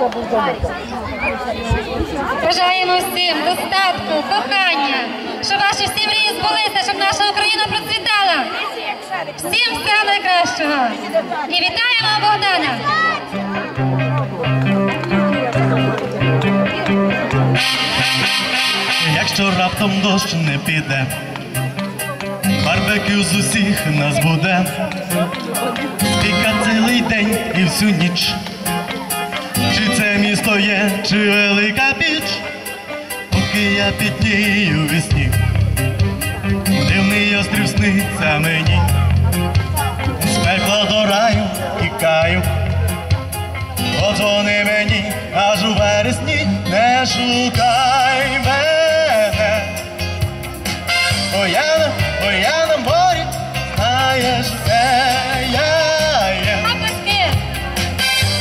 Оплески! Бажаємо всім достатку, кохання, щоб ваші всі мрії збулися, щоб наша Україна процвітала. Всім всього найкращого. І вітаємо Богдана! Якщо раптом дощ не піде, барбекю з усіх нас буде, спіка цілий день і всю ніч. Чи це місто є, чи велика піч, поки я пітнію весні, дивний острів сниться мені, з пекла до раю тікаю. Подзвони мені аж у вересні, не шукай знаєш, де я є. Оплески!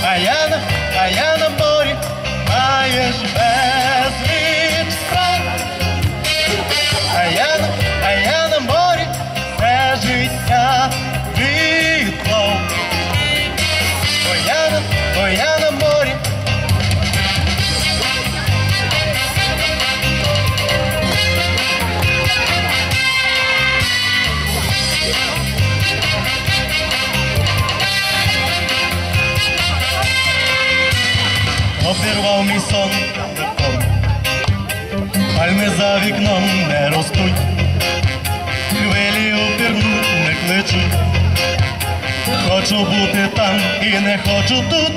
А я на, а я на морі, маєш безліч справ. А я на, а я на морі, все життя відлов. Пальми за вікном не ростуть, хвилі обірну не кличуть. Хочу бути там і не хочу тут.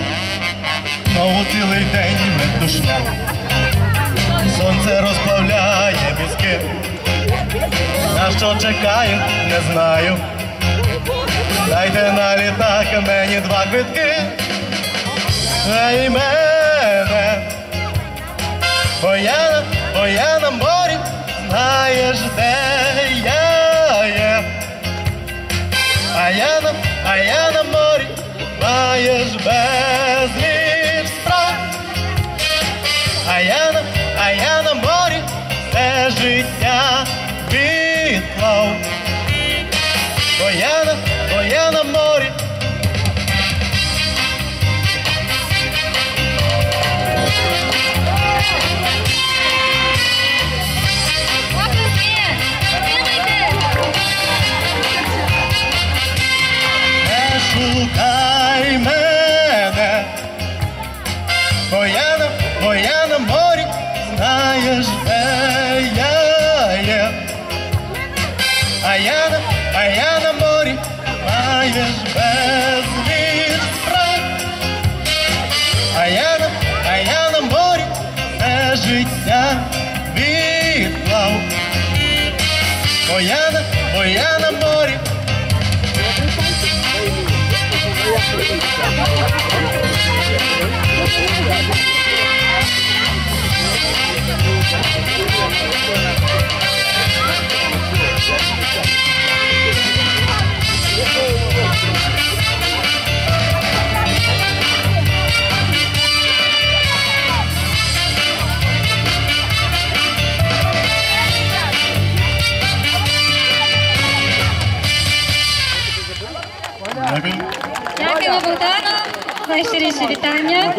Знову цілий день метушня. Сонце розплавляє піски. На що чекаю, не знаю. Дайте на літак мені два квитки. Мене, а я на морі, маєш безліч справ. А я на, а я на морі, все життя відклав. Бо я на, бо я на морі. Шукай мене, бо я на, бо я на морі, знаєш, де я є. А я на, а я на морі, маєш безліч справ. А я на, а я на морі, все життя відклав. Бо я на, Дякуємо Богдану. Найщиріше вітання.